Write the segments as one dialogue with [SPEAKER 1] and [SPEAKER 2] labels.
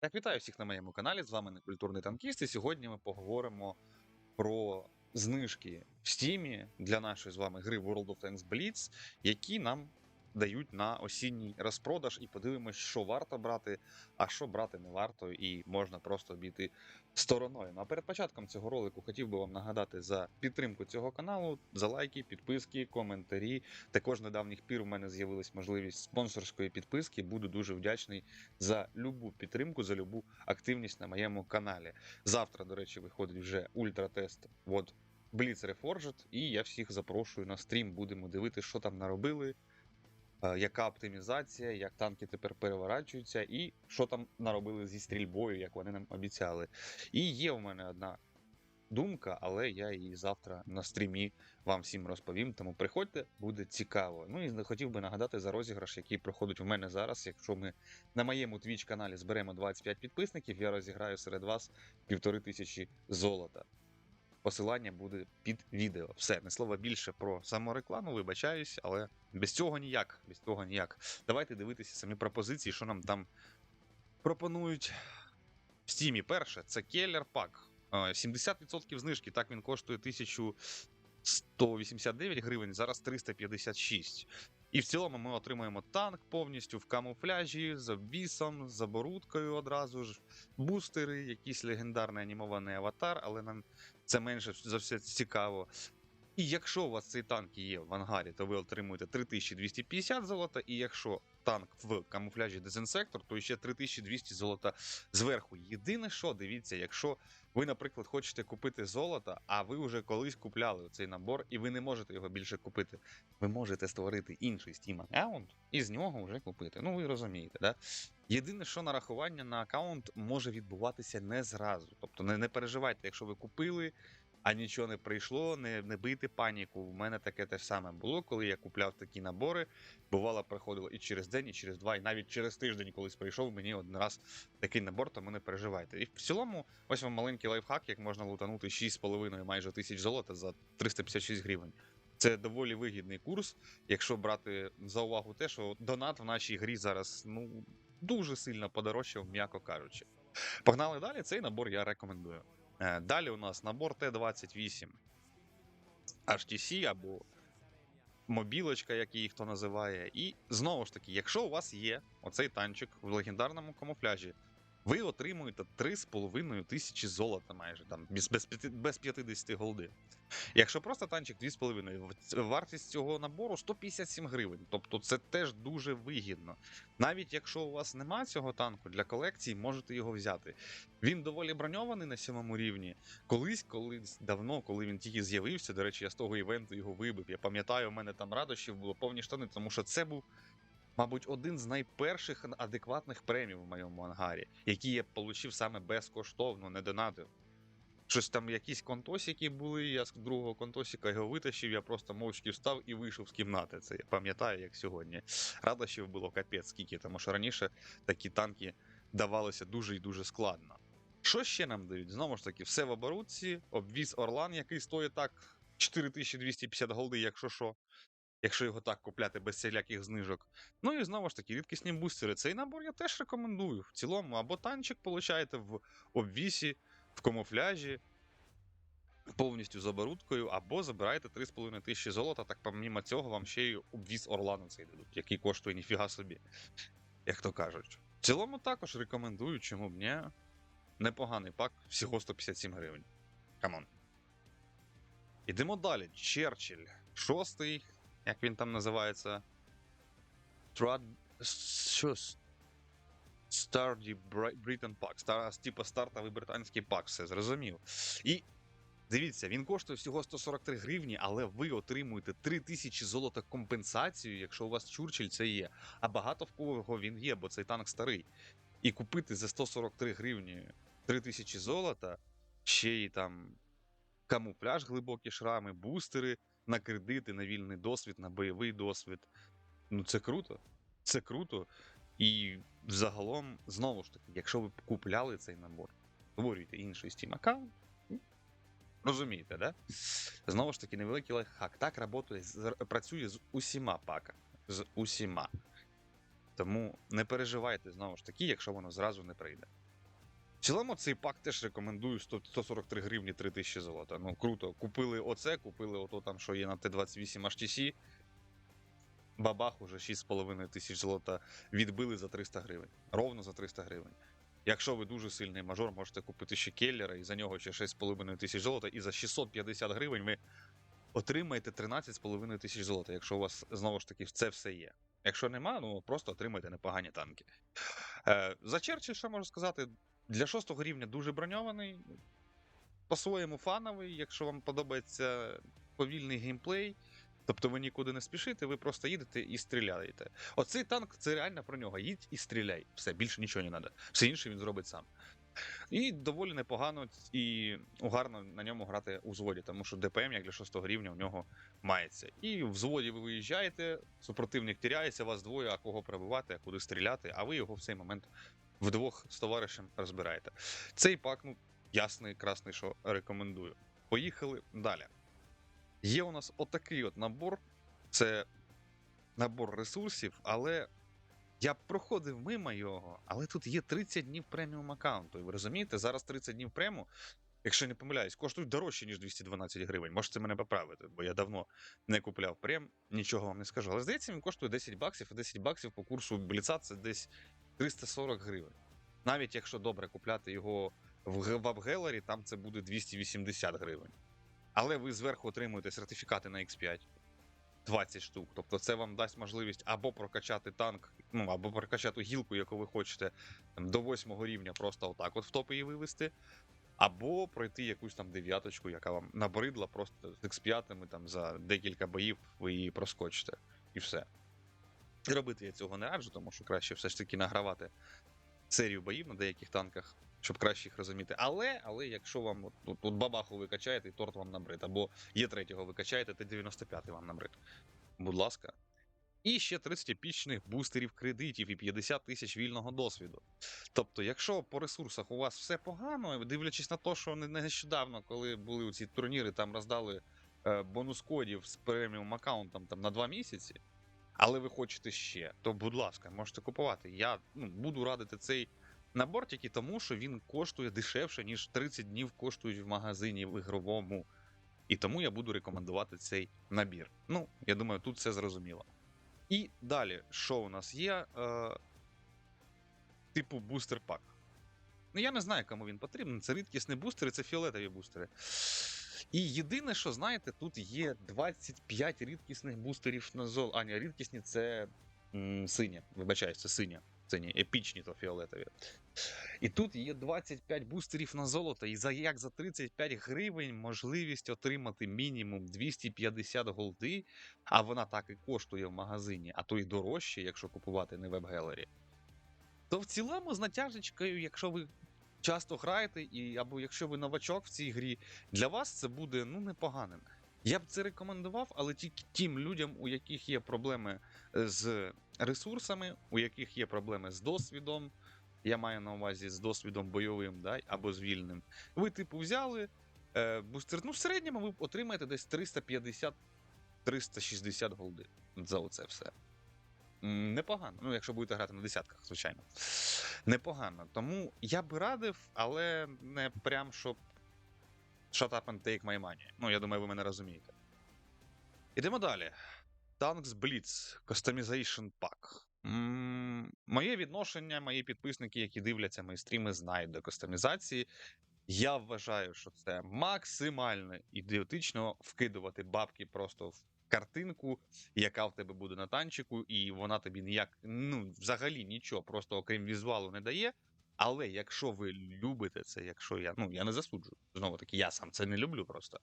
[SPEAKER 1] Так, вітаю всіх на моєму каналі. З вами Некультурний танкіст. І сьогодні ми поговоримо про знижки в Стімі для нашої з вами гри World of Tanks Blitz, які нам дають на осінній розпродаж, і подивимось, що варто брати, а що брати не варто, і можна просто обійти стороною. Ну а перед початком цього ролику хотів би вам нагадати за підтримку цього каналу, за лайки, підписки, коментарі. Також недавніх пір у мене з'явилась можливість спонсорської підписки. Буду дуже вдячний за любу підтримку, за любу активність на моєму каналі. Завтра, до речі, виходить вже ультратест от Blitz Reforged, і я всіх запрошую на стрім. Будемо дивитися, що там наробили, яка оптимізація, як танки тепер переворачуються, і що там наробили зі стрільбою, як вони нам обіцяли. І є у мене одна думка, але я її завтра на стрімі вам всім розповім. Тому приходьте, буде цікаво. Ну і хотів би нагадати за розіграш, який проходить у мене зараз. Якщо ми на моєму Twitch каналі зберемо 25 підписників, я розіграю серед вас півтори тисячі золота. Посилання буде під відео. Все, не слова більше про саморекламу, вибачаюсь, але без цього ніяк. Без цього ніяк. Давайте дивитися самі пропозиції, що нам там пропонують в стімі. Перше, це Келлер Пак. 70% знижки. Так він коштує 1189 гривень, зараз 356. І в цілому ми отримаємо танк повністю в камуфляжі, з обвісом, з оборудкою одразу ж, бустери, якийсь легендарний анімований аватар, але нам це менше за все цікаво. І якщо у вас цей танк є в ангарі, то ви отримуєте 3250 золота, і якщо танк в камуфляжі дезінсектор, то ще 3200 золота зверху. Єдине, що дивіться, якщо ви, наприклад, хочете купити золото, а ви вже колись купляли цей набор, і ви не можете його більше купити, ви можете створити інший Steam аккаунт і з нього вже купити. Ну, ви розумієте, да? Єдине, що нарахування на аккаунт може відбуватися не зразу. Тобто не, не переживайте, якщо ви купили, а нічого не прийшло, не, не бийте паніку. У мене таке те ж саме було, коли я купляв такі набори. Бувало, приходило і через день, і через два, і навіть через тиждень, колись прийшов мені один раз такий набор, тому не переживайте. І в цілому, ось вам маленький лайфхак, як можна лутанути 6,5 майже тисяч золота за 356 гривень. Це доволі вигідний курс, якщо брати за увагу те, що донат в нашій грі зараз ну дуже сильно подорожчав, м'яко кажучи. Погнали далі. Цей набор я рекомендую. Е, Далі у нас набор Т-28 HTC або мобілочка, як її хто називає. І знову ж таки, якщо у вас є оцей танчик в легендарному камуфляжі, ви отримуєте 3,5 тисячі золота майже там без, без, п'яти- без 50 голди. Якщо просто танчик 2,5, вартість цього набору 157 гривень. Тобто це теж дуже вигідно. Навіть якщо у вас нема цього танку для колекції, можете його взяти. Він доволі броньований на сьомому рівні. Колись, колись давно, коли він тільки з'явився, до речі, я з того івенту його вибив. Я пам'ятаю, у мене там радощів було повні штани, тому що це був, мабуть, один з найперших адекватних премій в моєму ангарі, який я отримав саме безкоштовно, не донатив. Щось там якісь контосики були, я з другого контосика його витащив, я просто мовчки встав і вийшов з кімнати. Це я пам'ятаю, як сьогодні. Радощів було капець скільки, тому що раніше такі танки давалися дуже і дуже складно. Що ще нам дають? Знову ж таки, все в оборудці, обвіз Орлан, який стоїть так 4250 голди, якщо що. Якщо його так купляти без всіляких знижок. Ну і знову ж таки, рідкісні бустери. Цей набор я теж рекомендую. В цілому, або танчик получаєте в обвісі, в камуфляжі, повністю з оборудкою, або забираєте 3,5 тисячі золота, так помімо цього вам ще й обвіз Орлану цей дадуть, який коштує ніфіга собі, як то кажуть. В цілому також рекомендую, чому б ні. Непоганий пак, всього 157 гривень. Камон. Ідемо далі. Черчилль. Шостий, як він там називається. Трад... Що? Старді Pack. Стар... Типа стартовий британський пак, все зрозумів. І дивіться, він коштує всього 143 гривні, але ви отримуєте 3000 золота компенсацію, якщо у вас Чурчиль це є. А багато в кого він є, бо цей танк старий. І купити за 143 гривні 3000 золота, ще й там камуфляж, глибокі шрами, бустери на кредити, на вільний досвід, на бойовий досвід. Ну це круто. Це круто. І взагалом, знову ж таки, якщо ви купляли цей набор, створюєте інший Steam аккаунт. Розумієте, да? Знову ж таки, невеликий лайфхак. Так працює, працює з усіма паками. З усіма. Тому не переживайте знову ж таки, якщо воно зразу не прийде. В цілому цей пак теж рекомендую 100 143 гривні 3000 золота. Ну круто. Купили оце, купили ото там, що є на Т28 HTC. Бабах уже 6,5 тисяч золота відбили за 300 гривень. Ровно за 300 гривень. Якщо ви дуже сильний мажор, можете купити ще келлера, і за нього ще 6,5 тисяч золота, і за 650 гривень ви отримаєте 13,5 тисяч золота, якщо у вас знову ж таки це все є. Якщо нема, ну просто отримайте непогані танки. Е, за Черчилль, що можу сказати, для шостого рівня дуже броньований, по-своєму фановий, якщо вам подобається повільний геймплей. Тобто ви нікуди не спішите, ви просто їдете і стріляєте. Оцей танк це реально про нього. Їдь і стріляй. Все, більше нічого не треба. Все інше він зробить сам. І доволі непогано і гарно на ньому грати у взводі, тому що ДПМ, як для шостого рівня, у нього мається. І в взводі ви виїжджаєте, супротивник тіряється, вас двоє, а кого пробивати, а куди стріляти, а ви його в цей момент вдвох з товаришем розбираєте. Цей пак, ну, ясний, красний, що рекомендую. Поїхали далі. Є у нас отакий от набор. Це набор ресурсів, але я проходив мимо його, але тут є 30 днів преміум аккаунту. І ви розумієте, зараз 30 днів прему, якщо не помиляюсь, коштують дорожче, ніж 212 гривень. Можете мене поправити, бо я давно не купляв прем, нічого вам не скажу. Але здається, він коштує 10 баксів, і 10 баксів по курсу Бліца це десь 340 гривень. Навіть якщо добре купляти його в г- там це буде 280 гривень. Але ви зверху отримуєте сертифікати на X5. 20 штук. Тобто це вам дасть можливість або прокачати танк, ну або прокачати гілку, яку ви хочете там, до 8 рівня, просто отак, от в топ її вивести, або пройти якусь там дев'яточку, яка вам набридла, просто з X5 там за декілька боїв ви її проскочите. І все. Робити я цього не раджу, тому що краще все ж таки награвати серію боїв на деяких танках, щоб краще їх розуміти. Але, але якщо вам от, от, бабаху ви качаєте, і торт вам набрид, або є третього ви качаєте, то 95 вам набрид. Будь ласка. І ще 30 епічних бустерів кредитів і 50 тисяч вільного досвіду. Тобто, якщо по ресурсах у вас все погано, дивлячись на те, що не- нещодавно, коли були ці турніри, там роздали е, бонус кодів з преміум аккаунтом там, на 2 місяці, але ви хочете ще, то будь ласка, можете купувати. Я ну, буду радити цей набор тільки тому, що він коштує дешевше, ніж 30 днів коштують в магазині в ігровому. І тому я буду рекомендувати цей набір. Ну, я думаю, тут все зрозуміло. І далі, що у нас є? Е, типу бустер пак. Ну, я не знаю, кому він потрібен. Це рідкісні бустери, це фіолетові бустери. І єдине, що знаєте, тут є 25 рідкісних бустерів на зол. А, ні, рідкісні це м, синя. Вибачаюсь, це синя. Не епічні, то фіолетові. І тут є 25 бустерів на золото, і за як за 35 гривень можливість отримати мінімум 250 голди, а вона так і коштує в магазині, а то й дорожче, якщо купувати не в веб-гелері. То в цілому з натяжечкою, якщо ви часто граєте, і, або якщо ви новачок в цій грі, для вас це буде ну непоганим. Я б це рекомендував, але тільки тим людям, у яких є проблеми е, з ресурсами, у яких є проблеми з досвідом. Я маю на увазі з досвідом бойовим, да, або з вільним. Ви, типу, взяли е, бустер. Ну, в середньому ви отримаєте десь 350-360 голди за оце все. Непогано. Ну, якщо будете грати на десятках, звичайно. Непогано. Тому я би радив, але не прям щоб shut up and take my money. Ну, я думаю, ви мене розумієте. Ідемо далі. Tanks Blitz Customization Pack. Моє відношення, мої підписники, які дивляться мої стріми, знають до кастомізації. Я вважаю, що це максимально ідіотично вкидувати бабки просто в картинку, яка в тебе буде на танчику, і вона тобі ніяк, ну, взагалі нічого, просто окрім візуалу не дає. Але якщо ви любите це, якщо я. Ну, я не засуджую. Знову таки, я сам це не люблю просто.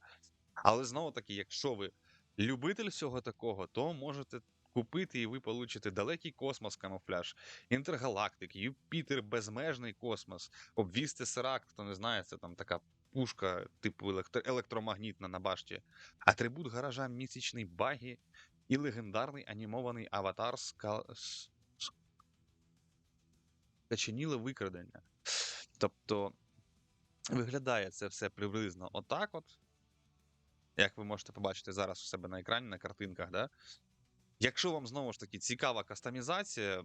[SPEAKER 1] Але знову таки, якщо ви любитель всього такого, то можете купити і ви получите далекий космос камуфляж, інтергалактик, Юпітер, безмежний космос, обвіз Тесеракт, хто не знає, це там така пушка, типу електро- електромагнітна на башті, атрибут гаража місячний багі і легендарний анімований аватар ска... скаченіле викрадення. Тобто виглядає це все приблизно отак от. Як ви можете побачити зараз у себе на екрані, на картинках, да? Якщо вам знову ж таки цікава кастомізація,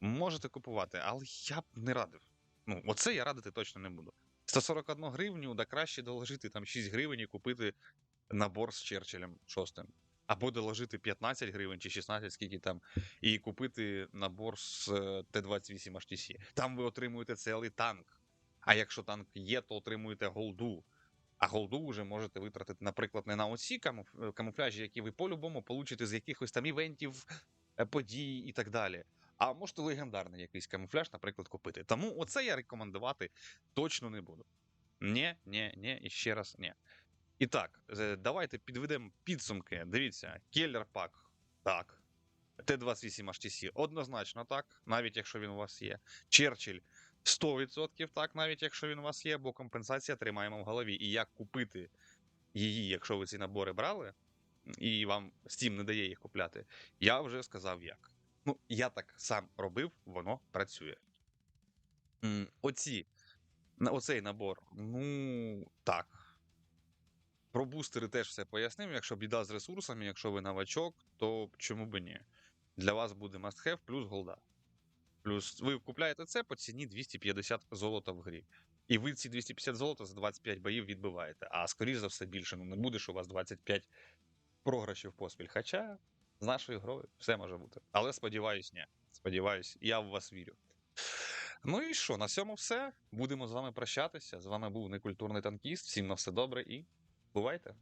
[SPEAKER 1] можете купувати, але я б не радив. Ну, оце я радити точно не буду. 141 гривню, да краще доложити там 6 гривень і купити набор з Черчиллем шостим. Або доложити 15 гривень чи 16, скільки там, і купити набор з е, Т-28 HTC. Там ви отримуєте цілий танк. А якщо танк є, то отримуєте голду. А голду вже можете витратити, наприклад, не на оці камуфляжі, які ви по-любому получите з якихось там івентів, е, подій і так далі. А можете легендарний якийсь камуфляж, наприклад, купити. Тому оце я рекомендувати точно не буду. Ні, ні, ні, і ще раз ні. І так, давайте підведемо підсумки. Дивіться, Келлер пак, так. Т-28 HTC однозначно так, навіть якщо він у вас є. Черчилль 100% так, навіть якщо він у вас є, бо компенсація тримаємо в голові. І як купити її, якщо ви ці набори брали, і вам Steam не дає їх купляти, я вже сказав як. Ну, я так сам робив, воно працює. Оці, оцей набор, ну так. Про бустери теж все пояснив. Якщо біда з ресурсами, якщо ви новачок, то чому би ні? Для вас буде must have плюс голда. Плюс ви купляєте це по ціні 250 золота в грі. І ви ці 250 золота за 25 боїв відбиваєте. А скоріш за все більше, ну не буде, що у вас 25 програшів поспіль. Хоча з нашою грою все може бути. Але сподіваюсь, ні. Сподіваюсь, я в вас вірю. Ну і що, на цьому все. Будемо з вами прощатися. З вами був некультурний танкіст. Всім на все добре і бувайте!